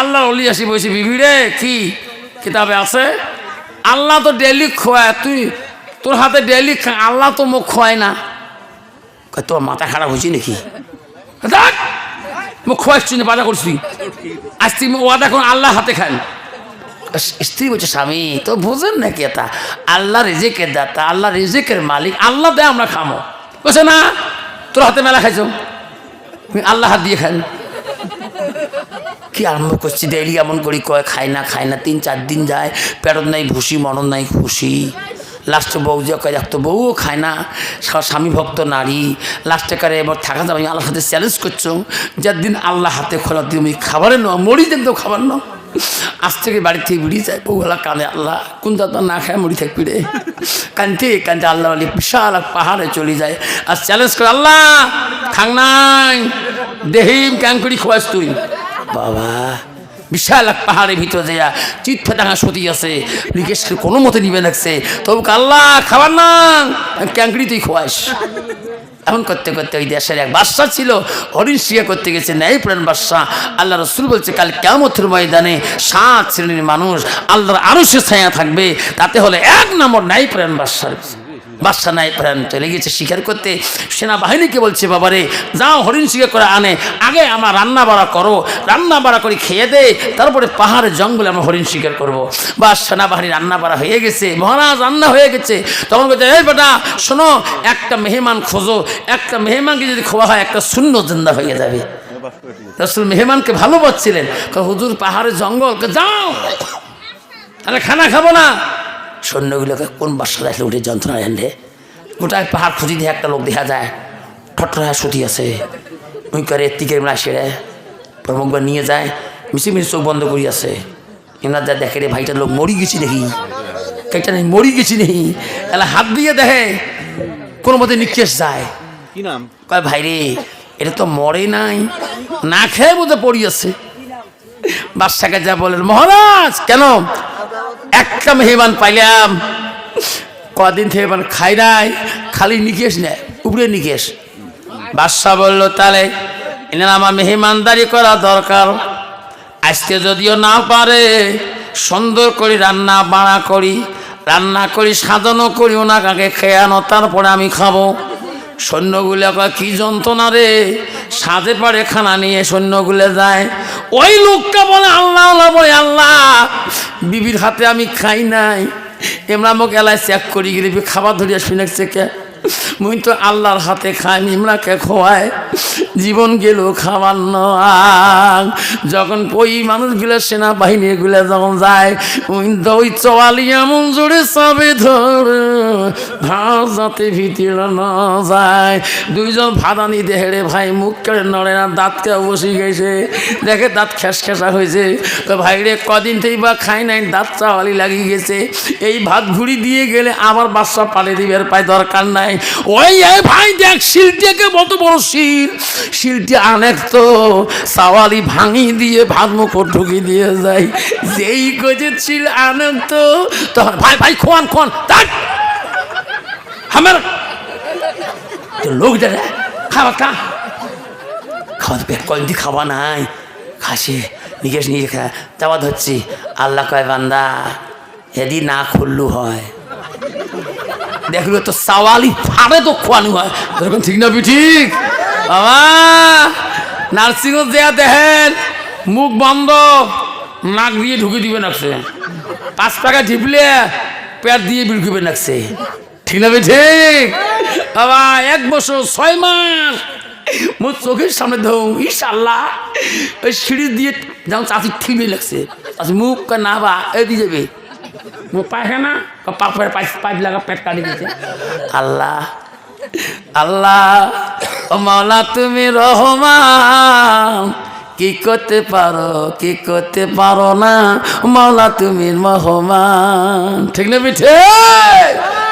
আল্লাহ অলি বলছি বিবি কি কিতাবে আছে? আল্লাহ তো ডেলি খোয়ায়, তুই তোর হাতে ডেলি আল্লাহ তো মুখ খোয়ায় না। তোর মাথা খারাপ হয়েছে নাকি? মুখ খোয়াচ্ছি না বাধা করছি আজ তুই ওয়াদা এখন আল্লাহ হাতে খান স্ত্রী বলছে, স্বামী, তো বুঝেন নাকি এটা? আল্লাহ রিজিকের দাতা আল্লাহ রিজিকের মালিক, আল্লাহ দেয় আমরা খামো। বলছে, না, তোর হাতে মেলা খাইছো। তুমি আল্লাহ হাত দিয়ে খান কি আরম্ভ করছি? ডেইলি এমন করি, কয়, খায় না খায় না, তিন, চার দিন যায়, পেটত নাই ভুসি মরণ নাই খুশি। লাস্টে বউ যে কয় দেখতো বউও খায় না স্বামী ভক্ত নারী। লাস্টে কারে এবার থাকা যাবে আল্লাহ হাতে চ্যালেঞ্জ করছ, যার দিন আল্লাহ হাতে খোলা তুমি খাবারে নাও মরি দেন তো খাবার নাও। আজ থেকে বাড়ি থেকে বিড়ি যায় বউগুলা কানে আল্লাহ, কোন দাদা না খায় মরি থাক পিড়ে কানতে কানতে আল্লাহ আলী বিশাল পাহাড়ে চলে যায়। আর চ্যালেঞ্জ করে, আল্লাহ, খাং নাই। দেহিম ক্যাং খোয়াস তুই। বাবা, বিশাল এক পাহাড়ের ভিতরে দেয়া চিত ফেটাঙা সতী আছে। করে কোনো মতে নিবে লাগছে। তবু আল্লাহ, খাবার না। ক্যাঙ্কড়ি তুই খোয়াস। এমন করতে করতে ওই দেশের এক বাদশা ছিল, হরিণ শিয়া করতে গেছে ন্যায় প্রাণ বাদশা। আল্লাহ রসুল বলছে, কাল কেমতের ময়দানে সাত শ্রেণির মানুষ আল্লাহর আরও সে ছায়া থাকবে। তাতে হলে এক নম্বর ন্যায় প্রাণ বাদশার। বাদশা নাই প্রাণ চলে গেছে শিকার করতে সেনাবাহিনীকে বলছে, বাবারে, যাও হরিণ শিকার করে আনে। আগে আমার রান্না বাড়া করো। রান্না বাড়া করে খেয়ে দে। তারপরে পাহাড়ে জঙ্গলে আমরা হরিণ শিকার করব। বা সেনাবাহিনী রান্না বাড়া হয়ে গেছে। মহারাজ, রান্না হয়ে গেছে। তখন বলছে, এই বেটা, শোনো, একটা মেহমান খোঁজো। একটা মেহমানকে যদি খোয়া হয়, একটা শূন্য জিন্দা হয়ে যাবে। রসুল মেহমানকে ভালোবাসছিলেন। হুজুর পাহাড়ে জঙ্গল। যাও। তাহলে খানা খাব না। সৈন্যগুলোকে কোন বাসা দেখলে উঠে যন্ত্রণা এনে গোটায় পাহাড় খুঁজি দিয়ে একটা লোক দেখা যায়। ঠট্টরা সুতি আছে। ওই করে টিকের মেলা সেরে। প্রমুখবার নিয়ে যায় মিশি মিশি চোখ বন্ধ করি আছে। এনার যা দেখে রে ভাইটা লোক মরি গেছি দেখি। কেটা নেই মরি গেছি নেই। এলা হাত দিয়ে দেখে কোনো মতে নিকেশ যায়। কি নাম? কয় ভাই রে এটা তো মরে নাই। না খেয়ে বোধ পড়িয়েছে বাদশাকে যা বলেন মহারাজ কেন? একটা মেহমান পাইলাম। কদিন থেকে মানে খাই নাই, খালি নিকেশ নেয় উপরে নিকেশ। বাদশাহ বলল তাহলে এনার আমার মেহমানদারি করা দরকার। আজকে যদিও না পারে, সুন্দর করে রান্না বাড়া করি, রান্না করি, সাজানো করি, ওনাকে আগে খেয়ে আনো, তারপরে আমি খাব। সৈন্যগুলো কয় কি যন্ত্রণা রে? সাজে পারে খানা নিয়ে সৈন্যগুলো যায়। ওই লোকটা বলে, আল্লাহ আল্লাহ, বলে, আল্লাহ, বিবির হাতে আমি খাই নাই। এমরা মোক এলায় চেক করি গিয়ে খাবার ধরিয়া শুনেছে কে? মুই তো আল্লাহর হাতে খাই নিমরাকে খোয়ায়। জীবন গেল নয়। যখন ওই মানুষগুলো সেনাবাহিনীগুলো যখন যায় ওই চওয়ালি এমন জোরে চাবে ধর ভাত যাতে ভিতরে না যায় দুইজন ভাদানি দেহেরে ভাই মুখ কেড়ে নড়ে না, দাঁত কে বসে গেছে। দেখে দাঁত খেস খেসা হয়েছে। তো ভাই রে কদিন থেকে বা খাই নাই, দাঁত চাওয়ালি লাগিয়ে গেছে। এই ভাত ঘুরি দিয়ে গেলে আমার বাচ্চা পালে দিবার পায় দরকার নাই। ওই ভাই দেখ শিলটিকে কত বড় শিল। শিলটি অনেক তো চাওয়ালি ভাঙি দিয়ে, ভাত মুখ ঢুকিয়ে দিয়ে যায়। যেই গজে ছিল অনেক তো, তখন ভাই ভাই, খোয়ান খোয়ান তাক আমার লোক দেখা খাবার খা। খাওয়া পেট কয়েকদিন খাওয়া নাই। খাসি, নিকেশ নিয়ে খা যাওয়া ধরছি আল্লাহ কয়, বান্দা, এদি না খুললু হয়। দেখল তো সাওয়ালি ফাড়ে তো খোয়ানো হয়। এরকম ঠিক না ঠিক? বাবা নার্সিংও দেয়া দেখেন, মুখ বন্ধ, নাক দিয়ে ঢুকে দিবে নাকছে পাঁচ টাকা ঢিপলে পেট দিয়ে বিড়কিবে নাকছে ঠিক না ঠিক? বাবা, এক বছর ছয় মাস মোর চোখের সামনে ধৌ ইস আল্লাহ ওই সিঁড়ি দিয়ে যেমন চাষি ঠিকই লাগছে। চাষি মুখ না বা এই দিয়ে যাবে। পায়খানা পাপের পাইপ লাগা পেট কাটি দিয়েছে আল্লাহ আল্লাহ ও মাওলা তুমি রহমান কি করতে পারো কি করতে পারো না মাওলা তুমি রহমান ঠিক না বিঠে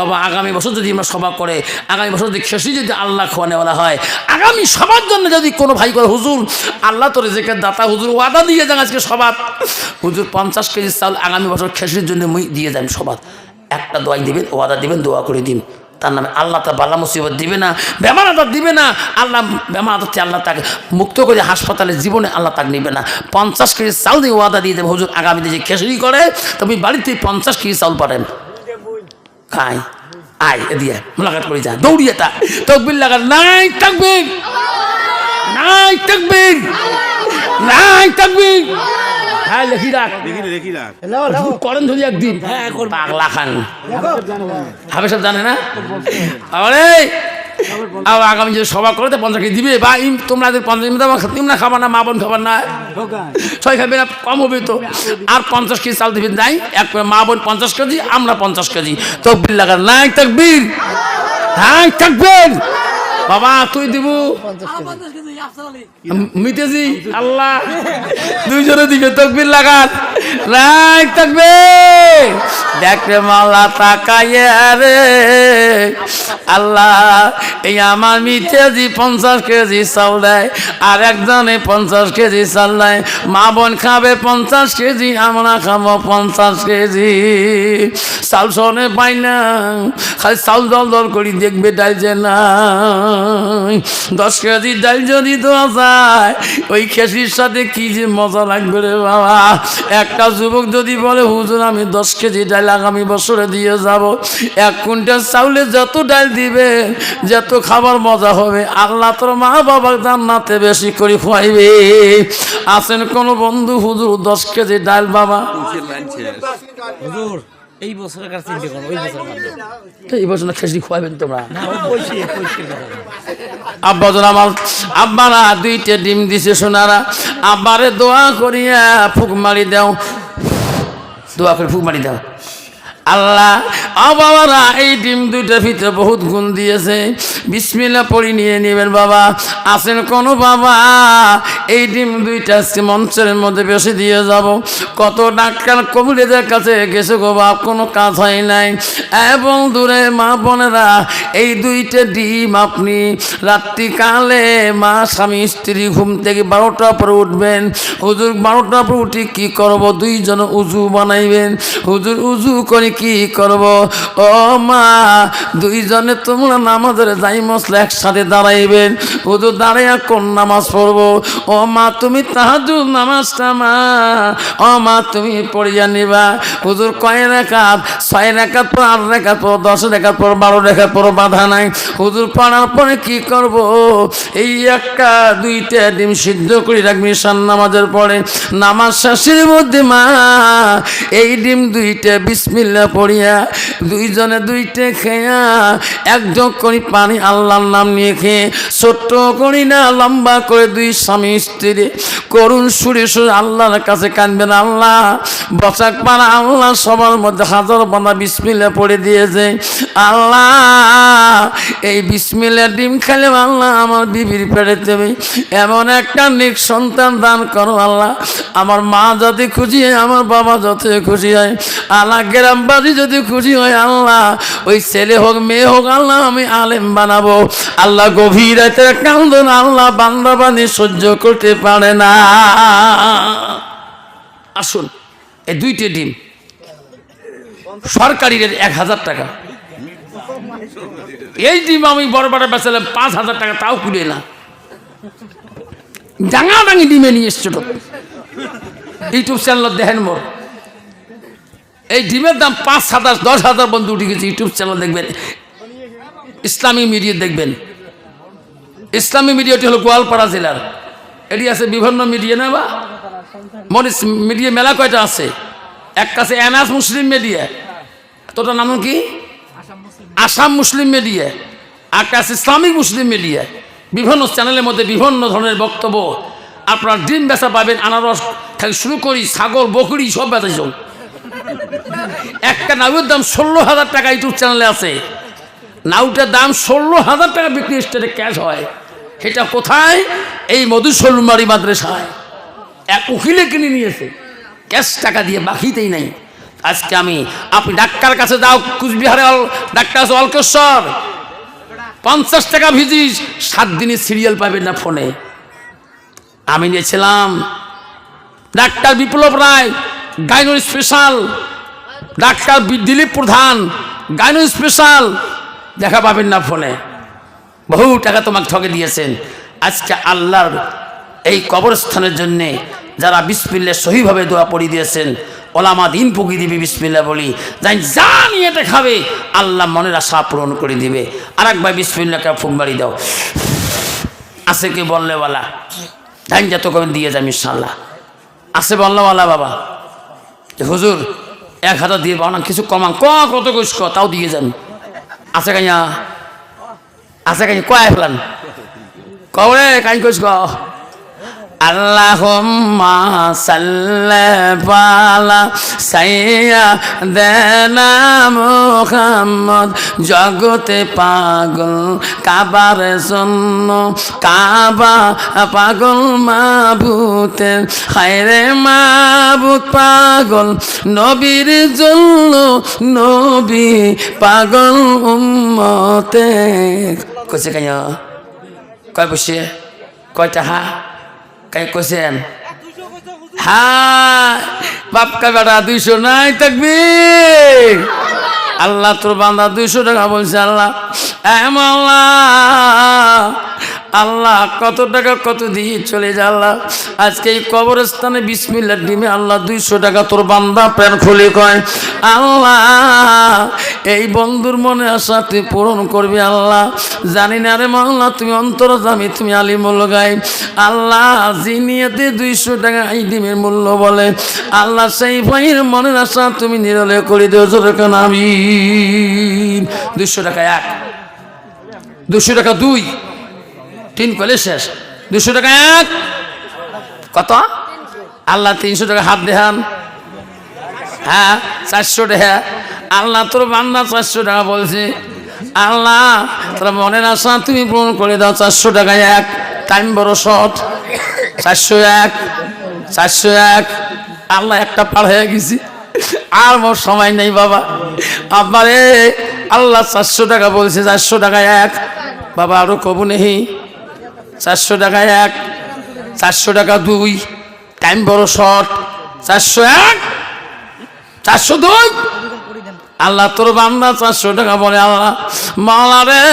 বাবা, আগামী বছর যদি আমরা সভা করে, আগামী বছর যদি খেসি যদি আল্লাহ খোয়ানেওয়ালা হয়, আগামী সবার জন্য যদি কোনো ভাই করে, হুজুর, আল্লাহ তোর যে দাতা, হুজুর, ওয়াদা দিয়ে যান আজকে সবার হুজুর, পঞ্চাশ কেজি চাউল আগামী বছর খেসির জন্য মুই দিয়ে যান সবার একটা দোয়াই দিবেন, ওয়াদা দিবেন, দোয়া করে দিন তার নামে আল্লাহ তার বালা মুসিবত দিবে না, বেমার আদার দিবে না, আল্লাহ বেমার থেকে আল্লাহ তাকে মুক্ত করে হাসপাতালে জীবনে আল্লাহ তাকে নিবে না। পঞ্চাশ কেজি চাল দিয়ে ওয়াদা দিয়ে দেবে, হুজুর, আগামীতে যে খেসরি করে তুমি বাড়িতে পঞ্চাশ কেজি চাউল পারেন খাই। আয় এদিকে মোলাকাত করে যা। দৌড়িয়ে তা তকবির লাগাত নাই তকবির। নাই তকবির। নাই তকবির। হ্যাঁ লেখি রাখ। করেন ধরি একদিন। হ্যাঁ পাগলা খান। হাবে সব জানে না? আরে আর আগামী যে সভা করে তো পঞ্চাশ কেজি দিবে। বা ইম তোমরা পঞ্চাশ কেজি তোমরা খাবার না মা বোন খাবার না। ছয় খাবে না কম হবে তো। আর পঞ্চাশ কেজি চাল দিবেন নাই এক মা বোন পঞ্চাশ কেজি আমরা পঞ্চাশ কেজি। তকবির লাগান নাই তকবির। হ্যাঁ তকবির। বাবা তুই দিব। মিতেজি আল্লাহ। দুইজনে দিবে তকবির লাগান। রাখ থাকবে দেখবে মালা তাকাইয়ে রে। আল্লাহ, এই আমার মিতেজি পঞ্চাশ কেজি চাল দেয়, আর একজনে পঞ্চাশ কেজি চাল দেয়, মা বোন খাবে পঞ্চাশ কেজি, আমরা খাব পঞ্চাশ কেজি। চাল সনে পাই না, খালি চাল দল দল করি দেখবে ডাল যে না দশ কেজি ডাল যদি দেওয়া যায়, ওই খেসির সাথে কি যে মজা লাগবে রে বাবা। একটা যুবক যদি বলে, হুজুর, আমি দশ কেজি ডাল আগামী বছরে দিয়ে যাব। এক কুইন্টাল চাউলে যত ডাল দিবে যত খাবার মজা হবে আল্লাহ তোর মা বাবার জান্নাতে বেশি করে খুয়াইবে। আছেন কোনো বন্ধু হুজুর দশ কেজি ডাল বাবা? হুজুর এই বছরের কাছে চিন্তা করো ওই বছর এই বছর খুয়াবেন তোমরা। আব্বা জন আমার আব্বারা দুইটা ডিম দিছে সোনারা। আব্বারে দোয়া করিয়া ফুক মারি দাও। দোয়া করে ফুক মারি দাও। আল্লাহ বাবারা এই ডিম দুইটার ভিতরে বহুত গুণ দিয়েছে। বিসমিল্লা পড়ি নিয়ে নেবেন, বাবা। আছেন কোনো বাবা? এই ডিম দুইটা আজকে মঞ্চের মধ্যে বেশি দিয়ে যাব। কত ডাক্তার কবিরাজের কাছে গেছে গো বাপ, কোনো কাজ হয় নাই। এবং দূরে মা বোনেরা, এই দুইটা ডিম আপনি রাত্রিকালে মা, স্বামী, স্ত্রী ঘুম থেকে বারোটা পরে উঠবেন। হুজুর বারোটা পরে উঠে কী করব? দুইজন উজু বানাইবেন। হুজুর উজু করে কি করব? ও মা, দুইজনে তোমরা নামাজের যাই মশলা একসাথে দাঁড়াইবেন। হুজুর দাঁড়াইয়া কোন নামাজ পড়ব? ও মা, তুমি তাহাজু নামাজটা মা। ও মা, তুমি পড়িয়া নিবা। হুজুর কয় রেখাত? ছয় রেখাত পর আট রেখাত পর দশ রেখাত পর বারো রেখাত পর বাধা নাই। হুজুর পড়ার পরে কি করব? এই একটা, দুইটা ডিম সিদ্ধ করে রাখবি সান নামাজের পরে। নামাজ শেষের মধ্যে মা, এই ডিম দুইটা বিসমিল্লা পড়িয়া দুইজনে দুইটা খেয়া একজন করি পানি আল্লাহর নাম নিয়ে খেয়ে ছোট্ট করি না, লম্বা করে দুই স্বামী স্ত্রী করুণ সুরে সুরে আল্লাহর কাছে কানবেন, আল্লাহ বসাক পানা আল্লাহ সবার মধ্যে হাজার বানা বিসমিল্লা পড়ে দিয়েছে। আল্লাহ এই বিসমিল্লা ডিম খেলে আল্লাহ আমার বিবির পেড়ে দেবে। এমন একটা নিক সন্তান দান করো আল্লাহ। আমার মা যদি খুশি হয়, আমার বাবা যত খুশি হয়। আল্লাহ গ্রামবাসী যদি খুশি হয়, আল্লাহ, ওই ছেলে হোক, মেয়ে হোক, আল্লাহ, আমি আলেম বানাবো। আল্লাহ গভীর কান্দন, আল্লাহ বান্দাবানি সহ্য করতে পারে না। আসুন, এই দুইটি ডিম সরকারি এক হাজার টাকা। এই ডিম আমি বড় বড় বেচালাম পাঁচ হাজার টাকা, তাও কুলে না। ডাঙা ডাঙি ডিমে নিয়ে এসছো ইউটিউব চ্যানেল দেখেন মোর। এই ডিমের দাম পাঁচ হাজার, দশ হাজার বন্ধু উঠে গেছে, ইউটিউব চ্যানেল দেখবেন। ইসলামী মিডিয়া দেখবেন। ইসলামী মিডিয়াটি হলো গোয়ালপাড়া জেলার। এটি আছে বিভিন্ন মিডিয়া, না বা? মরিস মিডিয়া মেলা কয়টা আছে? এক কাছে এনাস মুসলিম মিডিয়া। তোটার নাম কি? আসাম মুসলিম মিডিয়া। আর আছে ইসলামিক মুসলিম মিডিয়া। বিভিন্ন চ্যানেলের মধ্যে বিভিন্ন ধরনের বক্তব্য। আপনার ডিম বেচা পাবেন, আনারস থেকে শুরু করি, ছাগল, বকরি, সব বেচা চল একটা নাউয়ের দাম ষোলো হাজার টাকা ইউটিউব চ্যানেলে আছে। নাউটার দাম ষোলো হাজার টাকা বিক্রি স্টেটে ক্যাশ হয়। সেটা কোথায়? এই মধুসলমারি মাদ্রাসায়। এক উকিলে কিনে নিয়েছে। ক্যাশ টাকা দিয়ে বাকিতেই নাই। আজকে আমি, আপনি ডাক্তার কাছে যাও, কুচবিহারে ডাক্তার আছে অলকেশ্বর। পঞ্চাশ টাকা ভিজিস, সাত দিনের সিরিয়াল পাবেন না ফোনে। আমি নিয়েছিলাম doctor Biplab Roy gyno special doctor Dilip Pradhan, gyno special দেখা পাবেন না ফোনে। বহু টাকা তোমাকে ঠকে দিয়েছেন। আজকে আল্লাহর এই কবরস্থানের জন্যে যারা বিসমিল্লা সহিভাবে দোয়া পড়িয়ে দিয়েছেন, ওলামা দিন পুগি দিবি বিসমিল্লা বলি, যাই যা নিয়ে এটা খাবে, আল্লাহ মনের আশা পূরণ করে দিবে। আর একবার বিসমিল্লাকে ফুক বাড়ি দাও। আছে কি বললেওয়ালা? জান যত কবেন দিয়ে যাম ইনশাল্লাহ আছে বললেওয়ালা বাবা। হুজুর এক হাজার দিয়ে পাও না, কিছু কমান ক, কত কইস ক, তাও দিয়ে যান। আছে কাইয়া আছে কাইয়া কয় ফেলান? কবরে কাই কইস ক? আল্লাহুম্মা সাল্লাল্লাহু সাইয়া দেনা মুহাম্মদ। জগতে পাগল, কাবার জন্য, কাবা পাগল, মাবুতের হায়রে মাবুত পাগল। নবীর জন্য নবী পাগল উম্মতে কইছে কাইয়া কয় বসে? কয়টা হা কাই কইছেন? হ্যাঁ বাপকা বেটা দুইশো নাই থাকবি। আল্লাহ তোর বান্দা দুইশো টাকা বলছে, আল্লাহ। এমন আল্লাহ কত টাকা, কত দিয়ে চলে যা আল্লাহ। আজকে এই কবরস্থানে বিসমিল্লার ডিমে আল্লাহ দুইশো টাকা তোর বান্দা প্যান খুলে কয়, আল্লাহ, এই বন্ধুর মনে আশা তুই পূরণ করবি আল্লাহ। জানি না রে মাল্লা তুমি অন্তর জামি, তুমি আলিমুল গাই। আল্লাহ, জিনিয়াতে দুইশো টাকা এই ডিমের মূল্য বলে। আল্লাহ, সেই ভাইয়ের মনের আশা তুমি নিরলে করে দিও কেন আমি দুইশো টাকা এক দুশো টাকা দুই তিন কলে শেষ। দুশো টাকা এক। কত? আল্লাহ তিনশো টাকা হাত দেহান হ্যাঁ চারশো টাকা। আল্লাহ তোর বান্দা চারশো টাকা বলছে। আল্লাহ, তোর মনের আশা তুমি পূরণ করে দাও, চারশো টাকায় এক। টাইম বড় শট চারশো এক চারশো এক। আল্লাহ একটা পার হয়ে গেছি। আর মোর সময় নেই বাবা। আব্বারে, আল্লাহ চারশো টাকা বলছে, চারশো টাকায় এক। বাবা, আরও কবু নেই। চারশো টাকা এক চারশো টাকা দুই টাইম বড় শর্ট চারশো এক চারশো দুই। আল্লাহ তোর বান্দা চারশো টাকা বলে, আল্লাহ মালা রে,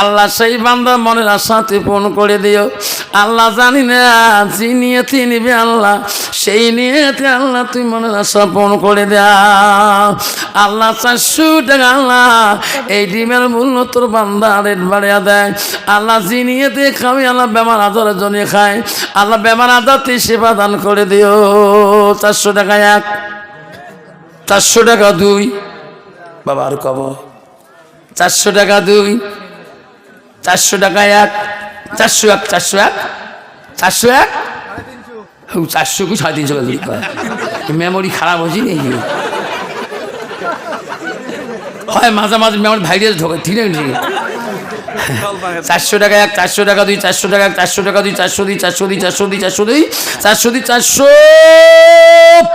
আল্লাহ সেই বান্দা মনের আশা তুই পূরণ করে দিও। আল্লাহ জানি না যে নিয়েতে নিবে আল্লাহ, সেই নিয়েতে আল্লাহ তুই মনের আশা পূরণ করে দাও আল্লাহ চারশো টাকা, আল্লাহ, এই ডিমের মূল্য তোর বান্দা রেট বাড়িয়া দেয়। আল্লাহ যে নিয়েতে খাবে, আল্লাহ বেমার আদরের জন্য খায়। আল্লাহ বেমার আদার তুই সেবা দান করে দিও। চারশো টাকা এক। চারশো টাকা দুই। বাবা, আর কব। চারশো টাকা দুই, চারশো টাকা এক, চারশো এক চারশো এক চারশো এক। চারশো কি সাড়ে তিনশো মেমোরি খারাপ হয়েছে নেই হয়, মাঝে মাঝে মেমোরি ভাইরাস ঢোকে, ঠিক আছে চারশো টাকা এক, চারশো টাকা দুই, চারশো টাকা এক, চারশো টাকা দুই, চারশো দুই চারশো দুই চারশো দুই চারশো দুই চারশো দুই, চারশো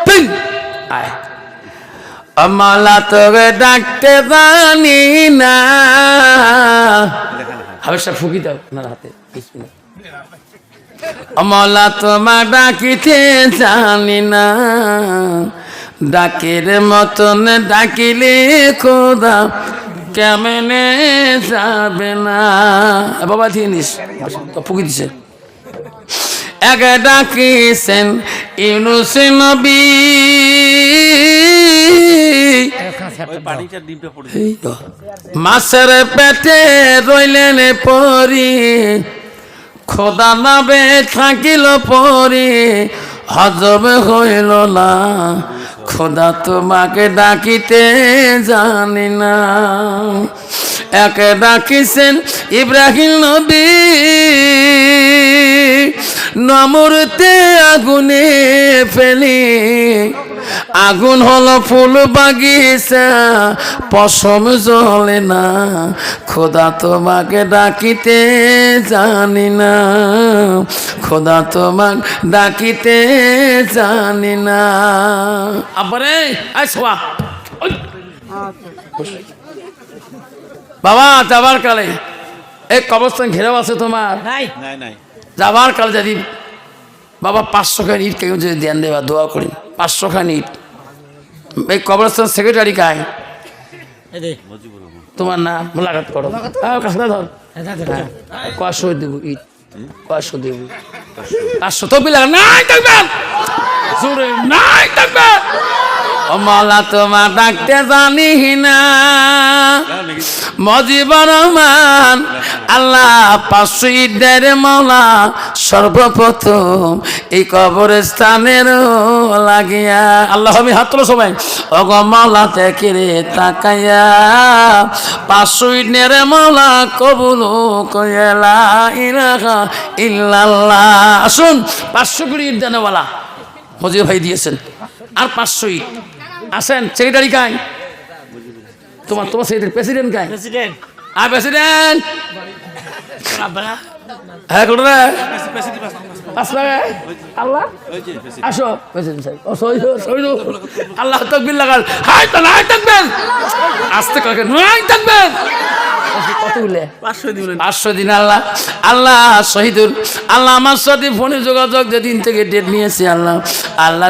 পিন আয়। আমালা তোকে ডাকতে জানি না। হাবেশা ফুকি দাও আপনার হাতে অমলা তোমার ডাকিতে জানি না। ডাকের মতন ডাকিলে খোদা কেমনে যাবে না। বাবা দিয়ে নিস। ফুকি দিছে। এক ডাকিছেন ইউনুস নবী। মাছের পেটে রইলেন পরি। খোদা নাবে থাকিল পরি। হজব হইল না। খোদা তোমাকে ডাকিতে জানি না। একে ডাকিছেন ইব্রাহিম নবী। নমরতে আগুনে ফেলি। আগুন হলো ফুল বাগিচা পশম জ্বলে না। খোদা তোমাকে ডাকিতে জানি না। খোদা তোমাক ডাকিতে জানি না। আবারে বাবা যাবার কালে। এই কবরস্থান ঘেরাও আছে তোমার? নাই। নাই নাই। যাবার কাল যদি বাবা পাঁচশো খান ইট কেউ যদি দেন দেবা দোয়া করি। পাঁচশো খান ইট। এই কবরস্থান সেক্রেটারি কায়? তোমার নাম? মোলাকাত করো। আহ, কাছে ধর। হ্যাঁ, হ্যাঁ দেব ইট? কয়শো দেব? পাঁচশো। তো বিলা নাই থাকবেন জোরে। নাই থাকবেন ও মালা তোমার ডাকতে জানি না। মজিবর রহমান আল্লাহ পাঁচশো ইটের মাওলা সর্বপ্রথম এই কবরস্থানের লাগিয়া। আল্লাহ আমি হাত তোলো সবাই। অগ মাওলা থেকে রে তাকাইয়া পাঁচশো ইটের মাওলা কবুল কয়েলা ইলাহা ইল্লাল্লাহ। আসুন পাঁচশো করে ইট জানেওয়ালা মজিব ভাই দিয়েছেন। আর পাঁচশো ইট। আসেন সেক্রেটারি কাই? তোমার তোমার সেক্রেটারি প্রেসিডেন্ট কাই? প্রেসিডেন্ট আর প্রেসিডেন্ট হ্যাঁ কোন টাকা আল্লাহ? আসো প্রেসিডেন্ট সাহেব। ও সই আল্লাহ তকবির লাগাল হাই তো নাই থাকবেন আসতে কাকে নাই থাকবেন পাঁচশো দিন আল্লাহ আল্লাহ শহীদুল আল্লাহ আমার সাথে ফোনে যোগাযোগ যেদিন থেকে ডেট নিয়েছি আল্লাহ। আল্লাহ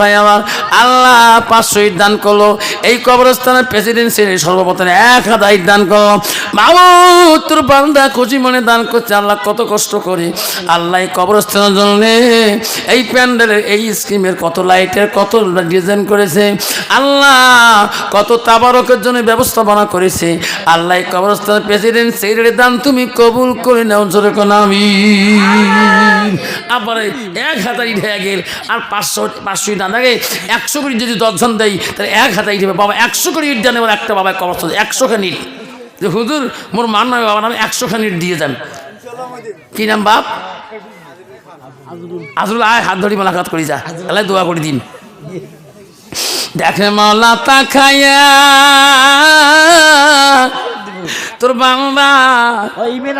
ভাই আমার আল্লাহ পাঁচশো ইট দান করল। এই কবরস্থানের প্রেসিডেন্সির সর্বপ্রথম এক হাজার ইট দান করল। মামু তোর বান্দা খুশি মনে দান করছে আল্লাহ কত কষ্ট করে। আল্লাহ এই কবরস্থানের জন্য এই প্যান্ডেলের এই স্কিমের কত লাইটের কত ডিজাইন করেছে। আল্লাহ কত তাবারকের জন্য ব্যবস্থাপনা করেছে। আল্লাহ এই কবরস্থানের প্রেসিডেন্ট সেক্রেটারি দান তুমি কবুল করে নাও, জোরে আমি। আবার এক ইট হয়ে গেল, আর পাঁচশো পাঁচশো ইট আনা একশো করে যদি দশজন দেয় তাহলে এক ইট হবে বাবা, একশো করে ইট জানে একটা বাবা কবরস্থান একশো খান ইট। যে হুজুর, মোর মান নয় বাবা নাম একশো খান ইট দিয়ে যান। কি নাম বাপ? আজরুল, আয়, হাত ধরি মোলাকাত করি, যা তাহলে দোয়া করে দিন। দেখে মাওলা তাকাইয়া তোর ইমেল